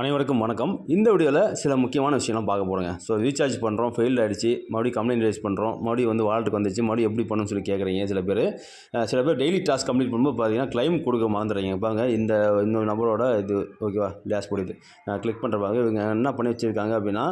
அனைவருக்கும் வணக்கம். இந்த வீடியோவில் சில முக்கியமான விஷயம்லாம் பார்க்க போகிறோங்க ஸோ ரீசார்ஜ் பண்ணுறோம் ஃபெயில் ஆகிடுச்சு மறுபடியும் கம்ப்ளைண்ட் ரைஸ் பண்ணுறோம் மறுபடியும் வந்து வாலெட்டுக்கு வந்துச்சு. மறுபடியும் எப்படி பண்ணணும்னு சொல்லி கேட்குறீங்க சில பேர். சில பேர் டெய்லி டாஸ்க் கம்ப்ளீட் பண்ணும்போது பார்த்தீங்கன்னா கிளைம் கொடுக்க மறந்துடுறீங்க. பாருங்க இந்த இந்த நபரோட இது ஓகேவா டேஷ் போடுது நான் கிளிக் பண்ணுற பாருங்க இவங்க என்ன பண்ணி வச்சுருக்காங்க அப்படின்னா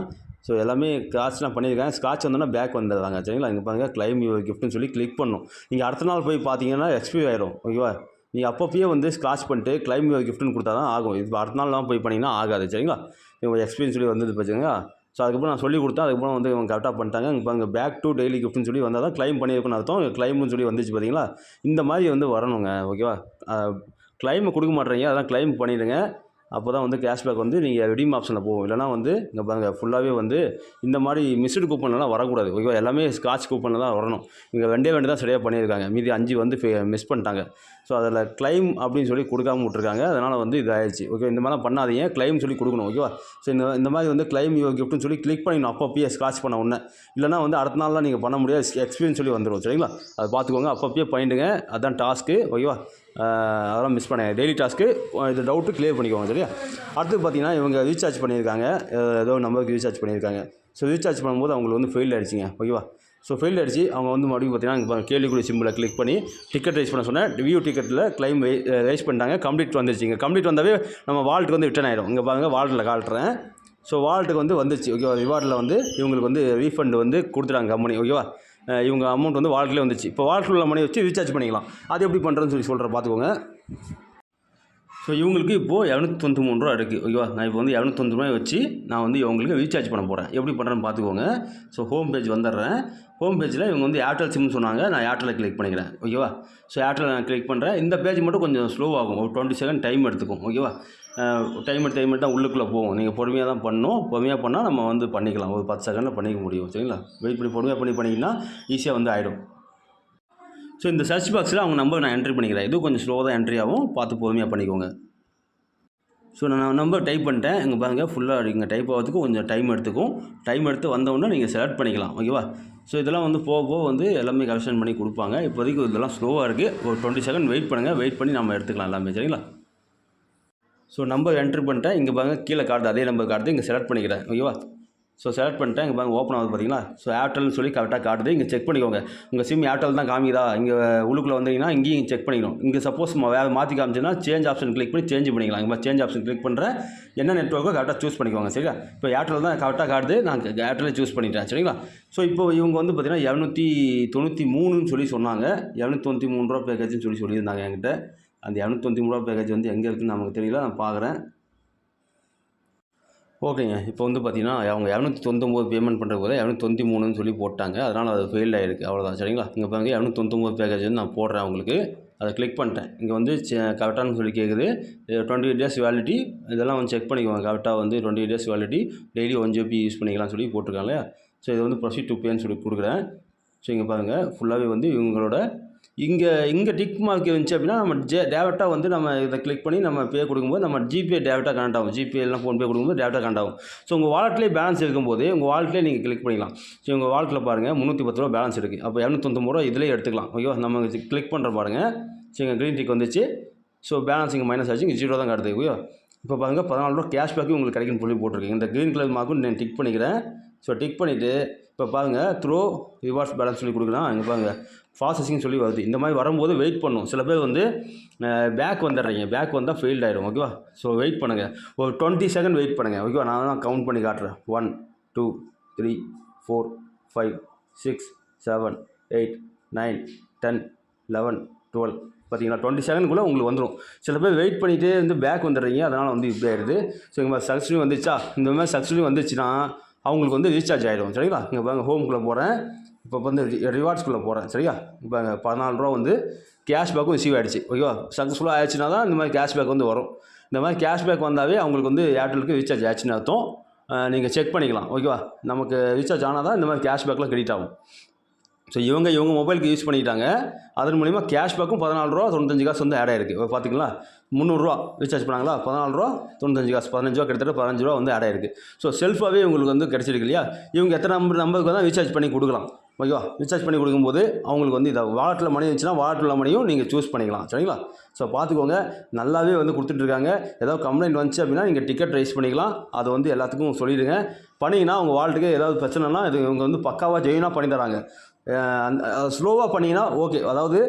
ஸோ எல்லாமே ஸ்க்ராட்ச்லாம் பண்ணியிருக்காங்க. ஸ்காட்ச் வந்தோன்னா பேக் வந்துடுறாங்க. சரிங்களா? இங்கே பாருங்கள் கிளைம் கிஃப்ட்னு சொல்லி கிளிக் பண்ணணும் நீங்கள் அடுத்த நாள் போய் பார்த்தீங்கன்னா எக்ஸ்பீரி ஆயிரும். ஓகேவா நீங்கள் அப்பப்பயே வந்து ஸ்க்ராச் பண்ணிட்டு கிளைம் கிஃப்ட்னு கொடுத்தா தான் ஆகும். இது அடுத்த நாள்லாம் போய் பண்ணிங்கன்னா ஆகாது சரிங்களா? இவங்க எக்ஸ்பீரியன்ஸ் சொல்லி வந்தது பார்த்தீங்களா ஸோ அதுக்கப்புறம் நான் சொல்லி கொடுத்தேன். அதுக்கப்புறம் வந்து இவங்க கரெக்டாக பண்ணிட்டாங்க. இப்போ அங்கே பேக் டு டெய்லி கிஃப்ட்னு சொல்லி வந்தால் தான் கிளைம் பண்ணியிருக்குன்னு அர்த்தம். கிளைம்னு சொல்லி வந்துச்சு பார்த்தீங்களா இந்த மாதிரி வந்து வரணுங்க ஓகேவா கிளைம் கொடுக்க மாட்டேறீங்க. அதெல்லாம் கிளைம் பண்ணிவிடுங்க அப்போ தான் வந்து கேஷ்பேக் வந்து நீங்கள் ரிடீம் ஆப்ஷனில் போகும். இல்லைனா வந்து இங்கே பாருங்கள் ஃபுல்லாகவே வந்து இந்த மாதிரி மிஸ்டு கூப்பன்லாம் வரக்கூடாது. ஓகேவா? எல்லாமே ஸ்காட்ச் கூப்பனில் தான் வரணும். இங்கே ரெண்டே ரெண்டு தான் சரியாக பண்ணியிருக்காங்க. மீதி அஞ்சு வந்து மிஸ் பண்ணிட்டாங்க. ஸோ அதில் கிளைம் அப்படின்னு சொல்லி கொடுக்காம விட்ருக்காங்க அதனால் வந்து இது ஆயிடுச்சு ஓகே இந்த மாதிரிலாம் பண்ணாதீங்க. கிளைம் சொல்லி கொடுக்கணும். ஓகேவா? ஸோ இந்த இந்த மாதிரி வந்து கிளைம் யூ கிஃப்ட்னு சொல்லி கிளிக் பண்ணிடணும் அப்பப்பயே ஸ்காட்ச் பண்ண உடனே. இல்லைனா வந்து அடுத்த நாள்லாம் நீங்கள் பண்ண முடியாது. எக்ஸ்பீரியன்ஸ் சொல்லி வந்துடும் சரிங்களா? அதை பார்த்துக்கோங்க. அப்பப்பயே பண்ணிடுங்க. அதுதான் டாஸ்க்கு ஓகேவா? அதெல்லாம் மிஸ் பண்ண டெய்லி டாஸ்க்கு இது டவுட்டு கிளியர் பண்ணிக்கோங்க சரியா? அடுத்து பார்த்தீங்கன்னா இவங்க ரீசார்ஜ் பண்ணியிருக்காங்க. ஏதோ நம்பருக்கு ரீசார்ஜ் பண்ணியிருக்காங்க. ஸோ ரீசார்ஜ் பண்ணும்போது அவங்களுக்கு வந்து ஃபெயில் ஆயிடுச்சுங்க. ஓகேவா ஸோ ஃபெயில் ஆயிடுச்சு. அவங்க வந்து மறுபடியும் பார்த்தீங்கன்னா கேள்விக்குரிய சிம்பிளை கிளிக் பண்ணி டிக்கெட் ரைஸ் பண்ண சொன்னேன். வியூ டிக்கெட்டில் கிளைம் ரைஸ் பண்ணிட்டாங்க. கம்ப்ளீட் வந்துருச்சுங்க கம்ப்ளீட் வந்தாவே நம்ம வால்ட்டுக்கு வந்து ரிட்டர்ன் ஆகிடும் இங்கே பாருங்கள் வால்ட்டில் காட்டுறேன். ஸோ வால்ட்டுக்கு வந்து வந்துச்சு ஓகேவா ரிவார்டில் வந்து இவங்களுக்கு வந்து ரீஃபண்ட் வந்து கொடுத்துட்டாங்க கம்பெனி ஓகேவா இவங்க அமௌண்ட் வந்து வால்ட்லேயே வந்துச்சு இப்போ வால்ட்டில் உள்ள மணி வச்சு ரீசார்ஜ் பண்ணிக்கலாம். அது எப்படி பண்ணுறதுன்னு சொல்லி சொல்கிறேன் பார்த்துக்கோங்க ஸோ இவங்களுக்கு இப்போது இரநூத்தி தொண்ணூற்றி மூணு ரூபா இருக்குது ஓகேவா நான் இப்போ வந்து இரநூத்தி தொண்ணூறு ரூபாய் வச்சு நான் வந்து இவங்களுக்கு ரீசார்ஜ் பண்ண போகிறேன் எப்படி பண்ணுறேன்னு பார்த்துக்கோங்க. ஸோ ஹோம் பேஜ் வந்துடுறேன். ஹோம் பேஜில் இவங்க வந்து ஏர்டெல் சிம்னு சொன்னாங்க. நான் ஏர்டெலில் கிளிக் பண்ணிக்கிறேன். ஓகேவா ஸோ ஏர்டெல் நான் கிளிக் பண்ணுறேன் இந்த பேஜ் மட்டும் கொஞ்சம் ஸ்லோ ஆகும். ஒரு டுவெண்ட்டி செகண்ட் டைம் எடுத்துக்கும். ஓகேவா டைம் எடுத்து டைம் எடுத்தால் உள்ளுக்குள்ளே போகும். நீங்கள் பொறுமையாக தான் பண்ணணும். பொறுமையாக பண்ணால் நம்ம வந்து பண்ணிக்கலாம். ஒரு பத்து செகண்டில் பண்ணிக்க முடியும். சரிங்களா? வெயிட் பண்ணி பொறுமையாக பண்ணி பண்ணிங்கன்னா ஈஸியாக வந்து ஆகிடும் ஸோ இந்த சர்ச் பாக்ஸில் அவங்க நம்பர் நான் என்ட்ரி பண்ணிக்கிறேன். இது கொஞ்சம் ஸ்லோவாக தான் என்ட்ரி ஆகும். பார்த்து பொறுமையாக பண்ணிக்கோங்க. ஸோ நான் நம்பர் டைப் பண்ணிட்டேன். இங்கே பாருங்கள் ஃபுல்லாக இங்கே டைப் ஆகிறதுக்கு கொஞ்சம் டைம் எடுத்துக்கும். டைம் எடுத்து வந்தவுடனே நீங்கள் செலக்ட் பண்ணிக்கலாம். ஓகேவா ஸோ இதெல்லாம் வந்து போக போக வந்து எல்லாமே கலெக்ஷன் பண்ணி கொடுப்பாங்க. இப்போதைக்கு இதெல்லாம் ஸ்லோவாக இருக்குது ஒரு டுவெண்ட்டி செகண்ட் வெயிட் பண்ணுங்கள் வெயிட் பண்ணி நம்ம எடுத்துக்கலாம் எல்லாமே. சரிங்களா? ஸோ நம்பர் என்ட்ரி பண்ணிட்டேன். இங்கே பாருங்க கீழே கார்டு அதே நம்பர் கார்டு இங்கே செலக்ட் பண்ணிக்கிறேன். ஓகேவா ஸோ செலக்ட் பண்ணிட்டேன். இங்கே பாருங்க ஓப்பன் ஆகுது பார்த்தீங்களா ஸோ ஏர்டெல்னு சொல்லி கரெக்டாக காட்டுது. இங்கே செக் பண்ணிக்கோங்க. உங்கள் சிம் ஏர்டெல் தான் காமிக்குதா? இங்கே உள்ளுக்குள்ளே வந்தீங்கன்னா இங்கேயும் செக் பண்ணிக்கணும். இங்கே சப்போஸ் வேறு மாற்றி காமிச்சுன்னா சேஞ்ச் ஆப்ஷன் கிளிக் பண்ணி சேஞ்ச் பண்ணிக்கலாம். இங்கே சேஞ்ச் ஆப்ஷன் கிளிக் பண்ணுறேன் என்ன நெட்ஒர்க்கோ கரெக்டாக சூஸ் பண்ணிக்கோங்க. சரியா? இப்போ ஏர்டெல் தான் கரெக்டாக காட்டுது. நான் ஏர்டெல்லே சூஸ் பண்ணிட்டேன். சரிங்களா? ஸோ இப்போ இவங்க வந்து பார்த்தீங்கன்னா இரநூத்தி தொண்ணூற்றி மூணுன்னு சொல்லி சொன்னாங்க. இரநூத்தி தொண்ணூற்றி மூணு ரூபா பேக்கேஜ்னு சொல்லி சொல்லியிருந்தாங்க என்கிட்ட. அந்த இரநூத்தி தொண்ணூற்றி மூணு ரூபா பேக்கேஜ் வந்து எங்கே இருக்குதுன்னு நமக்கு தெரியல. நான் பார்க்குறேன் ஓகேங்க. இப்போ வந்து பார்த்தீங்கன்னா அவங்க இரநூத்தி தொண்ணூத்தொம்பது பேமெண்ட் பண்ணுற போது இரநூத்தி தொண்ணூற்றி மூணுன்னு சொல்லி போட்டாங்க. அதனால் அது ஃபெயில் ஆகிருக்கு அவ்வளோதான் சரிங்களா? இங்கே பாருங்க. இரநூத்தி தொண்ணூத்தொம்பது பேக்கேஜ் வந்து நான் போடுறேன் அவங்களுக்கு அதை கிளிக் பண்ணிட்டேன். இங்கே வந்து கரெக்டானு சொல்லி கேட்குது டுவெண்ட்டி எயிட் டேஸ் வேலிட்டி இதெல்லாம் வந்து செக் பண்ணிக்குவாங்க கரெக்டாக வந்து twenty eight days validity daily one GB use பண்ணிக்கலாம் சொல்லி போட்டிருக்காங்க இல்லையா? ஸோ இது வந்து ப்ரொசீட் டு பேன்னு சொல்லி கொடுக்குறேன். ஸோ இங்கே பாருங்கள் ஃபுல்லாகவே வந்து இவங்களோட இங்கே இங்கே டிக் மார்க் இருந்துச்சு அப்படின்னா நம்ம ஜே டேரெக்டாக வந்து நம்ம இதை கிளிக் பண்ணி நம்ம பே கொடுக்கும்போது நம்ம ஜிபே டேரெக்டாக கனெக்ட் ஆகும். ஜிபே எல்லாம் ஃபோன்பே கொடுக்கும்போது டேரெக்டாக கனெக்ட் ஆகும். ஸோ உங்கள் வாலெட்லேயே பேலன்ஸ் இருக்கும்போது உங்கள் வாலெட்லேயே நீங்கள் கிளிக் பண்ணிக்கலாம். ஸோ உங்கள் வாலெட்டில் பாருங்கள் முந்நூற்றி பத்து ரூபா பேலன்ஸ் இருக்குது அப்போ இரநூத்தொம்பது ரூபா இதிலே எடுத்துக்கலாம். ஓகேவா நம்ம கிளிக் பண்ணுற பாருங்கள் ஸோ எங்கள் க்ரீன் டிக் வந்துச்சு. ஸோ பேலன்ஸ் இங்கே மைனஸ் ஆச்சு. இங்கே ஜீரோ தான் காட்டுது. ஓகேவா இப்போ பாருங்கள் பதினாலு ரூபா கேஷ்பேக்கு உங்களுக்கு கிடைக்கும் சொல்லி போட்டிருக்கேன் இந்த க்ரீன் கலர் மார்க்கும் நான் டிக் பண்ணிக்கிறேன். ஸோ டிக் பண்ணிவிட்டு இப்போ பாருங்கள் த்ரோ ரிவார்ட்ஸ் பேலன்ஸ் சொல்லி கொடுக்குறேன். இங்கே பாருங்கள் ப்ராசஸிங் சொல்லி வருது. இந்த மாதிரி வரும்போது வெயிட் பண்ணும். சில பேர் வந்து பேக் வந்துடுறீங்க. பேக் வந்தால் ஃபெயில்ட் ஆகிடும் ஓகேவா ஸோ வெயிட் பண்ணுங்கள் ஒரு டுவெண்ட்டி செகண்ட் வெயிட் பண்ணுங்கள் ஓகேவா நான் தான் கவுண்ட் பண்ணி காட்டுறேன். One two three four five six seven eight nine ten eleven twelve பார்த்தீங்களா டுவெண்ட்டி செகண்ட்குள்ளே உங்களுக்கு வந்துடும் சில பேர் வெயிட் பண்ணிகிட்டே வந்து பேக் வந்துடுறீங்க. அதனால் வந்து இப்படி ஆயிடுது. ஸோ இங்கே மாதிரி சக்ஸஸ்ஃபுல் வந்துச்சா? இந்த மாதிரி சக்ஸஸ்ஃபுல் வந்துச்சுன்னா அவங்களுக்கு வந்து ரீசார்ஜ் ஆகிடும் சரிங்களா? இங்கே பாருங்க ஹோம்குள்ளே போகிறேன் இப்போ வந்து ரிவார்ட்ஸ்குள்ளே போகிறேன் சரியா? இப்போ அங்கே பதினாலு ரூபா வந்து கேஷ்பேக்கும் ரிசீவ் ஆகிடுச்சு ஓகேவா? சக்ஸஸ்ஃபுல்லாக ஆயிடுச்சுன்னா தான் இந்த மாதிரி கேஷ்பேக் வந்து வரும். இந்த மாதிரி கேஷ்பேக் வந்தாவே அவங்களுக்கு வந்து ஏர்டெலுக்கு ரீசார்ஜ் ஆச்சுன்னு அர்த்தம். நீங்கள் செக் பண்ணிக்கலாம் ஓகேவா? நமக்கு ரீசார்ஜ் ஆனால் தான் இந்த மாதிரி கேஷ்பேக்கில் கிரெடிட் ஆகும். ஸோ இவங்க இவங்க மொபைலுக்கு யூஸ் பண்ணிக்கிட்டாங்க அதன் மூலிமா கேஷ்பேக்கும் பதினாலு ரூபா தொண்ணூத்தஞ்சு காசு வந்து ஆட் ஆயிருக்கு. இப்போ பார்த்திங்களா முந்நூறுரூவா ரீசார்ஜ் பண்ணாங்களா? பதினாலு ரூபா தொண்ணூத்தஞ்சு காசு பதினஞ்சு ரூபா கிட்டத்தட்ட பதினஞ்சு ரூபா வந்து ஆட் ஆயிருக்கு. ஸோ செல்ஃபாகவே உங்களுக்கு வந்து கிடச்சிருக்கு இல்லையா? இவங்க எத்தனை நம்பர் நம்பருக்கு தான் ரீசார்ஜ் பண்ணி கொடுக்கலாம். ஓகேவா ரீசார்ஜ் பண்ணி கொடுக்கும்போது அவங்களுக்கு வந்து இதை வாலெட்டில் மணி இருந்துச்சுன்னா வாலெட்டில் மணியும் நீங்கள் சூஸ் பண்ணிக்கலாம். சரிங்களா? ஸோ பார்த்துக்கோங்க நல்லாவே வந்து கொடுத்துட்ருக்காங்க ஏதாவது கம்ப்ளைண்ட் வந்துச்சு அப்படின்னா நீங்கள் டிக்கெட் ரைஸ் பண்ணிக்கலாம். அதை வந்து எல்லாத்துக்கும் சொல்லிவிடுங்க பண்ணிங்கன்னா உங்கள் வாலெட்டுக்கு ஏதாவது பிரச்சனைனா இது இவங்க வந்து பக்காவாக ஜெயினாக பண்ணி தராங்க. ஸ்லோவாக பண்ணிங்கன்னா ஓகே அதாவது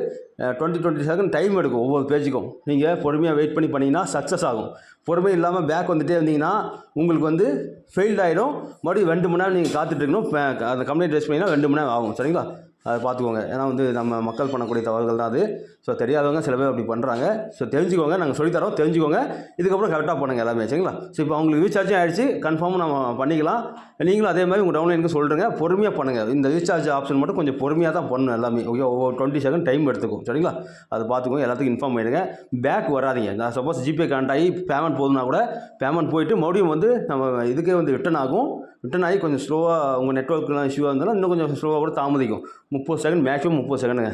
டுவெண்ட்டி டுவெண்ட்டி செகண்ட் டைம் எடுக்கும் ஒவ்வொரு பேஜுக்கும் நீங்கள் பொறுமையாக வெயிட் பண்ணி பண்ணிங்கன்னா சக்ஸஸ் ஆகும். பொறுமை இல்லாமல் பேக் வந்துட்டே இருந்தீங்கன்னா உங்களுக்கு வந்து ஃபெயில்ட் ஆகிடும் மறுபடியும் ரெண்டு மணி நேரம் நீங்கள் காத்துட்டு இருக்கணும். அந்த கம்ப்ளைண்ட் ரெஸ்ட் பண்ணிங்கன்னா ரெண்டு மணி நேரம் ஆகும். சரிங்களா? அதை பார்த்துக்கோங்க. ஏன்னா வந்து நம்ம மக்கள் பண்ணக்கூடிய தவறுகள் தான் அது. ஸோ தெரியாதவங்க சில பேர் அப்படி பண்ணுறாங்க ஸோ தெரிஞ்சுக்கோங்க. நாங்கள் சொல்லித்தரோம் தெரிஞ்சுக்கோங்க. இதுக்கப்புறம் கரெக்டாக பண்ணுங்க எல்லாமே. சரிங்களா? ஸோ இப்போ அவங்களுக்கு ரீசார்ஜும் ஆயிடுச்சு. கன்ஃபார்மாக நம்ம பண்ணிக்கலாம். நீங்களும் அதே மாதிரி உங்கள் டவுன்லைனுக்கு சொல்கிறேங்க பொறுமையாக பண்ணுங்கள் இந்த ரீசார்ஜ் ஆப்ஷன் மட்டும் கொஞ்சம் பொறுமையாக தான் பண்ணணும் எல்லாமே. ஓகே ஒவ்வொரு டுவெண்ட்டி செகண்ட் டைம் எடுத்துக்கும். சரிங்களா? அது பார்த்துக்கோங்க. எல்லாத்துக்கும் இன்ஃபார்ம் பண்ணிடுங்க. பேக் வராதீங்க. நான் சப்போஸ் ஜிபே கனெக்ட் ஆகி பேமெண்ட் போதுனா கூட பேமெண்ட் போயிட்டு மறுபடியும் வந்து நம்ம இதுக்கே வந்து ரிட்டன் ஆகும். ரிட்டன் ஆகி கொஞ்சம் ஸ்லோவாக உங்கள் நெட்ஒர்க்லாம் இஷ்யூவாக இருந்தாலும் இன்னும் கொஞ்சம் ஸ்லோவாக கூட தாமதிக்கும். முப்பது செகண்ட் மேக்ஸிமம் முப்பது செகண்டுங்க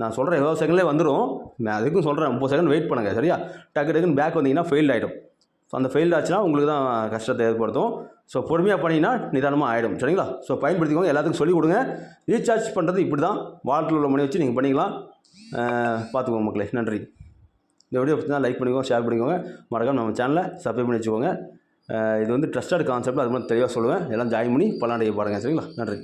நான் சொல்கிறேன் எவ்வளோ செகண்ட்லேயே வந்துடும் நான் அதுக்கும் சொல்கிறேன் முப்பது செகண்ட் வெயிட் பண்ணுங்கள் சரியா? டக்கு டக்குன்னு பேக் வந்தீங்கன்னா ஃபெயில் ஆகிடும் ஸோ அந்த ஃபெயில் ஆச்சுன்னா உங்களுக்கு தான் கஷ்டத்தை ஏற்படுத்தும். ஸோ பொறுமையாக பண்ணிங்கன்னா நிதானமாக ஆகிடும் சரிங்களா? ஸோ பயன்படுத்திக்கோங்க எல்லாத்துக்கும் சொல்லிக் கொடுங்க. ரீசார்ஜ் பண்ணுறது இப்படி தான் வாழ்க்கையில் உள்ள மணி வச்சு நீங்கள் பண்ணிக்கலாம். பார்த்துக்கோங்க மக்களே நன்றி. இந்த வீடியோ பற்றி லைக் பண்ணிக்கோங்க ஷேர் பண்ணிக்கோங்க. மறக்காம நம்ம சேனலை சப்ஸ்கிரைப் பண்ணி வச்சுக்கோங்க. இது வந்து ட்ரஸ்டட் கான்செப்ட் அது மாதிரி தெளிவாக சொல்லுவேன். எல்லாம் ஜாயின் பண்ணி பல்லாண்டையை பாருங்கள் சரிங்களா? நன்றி.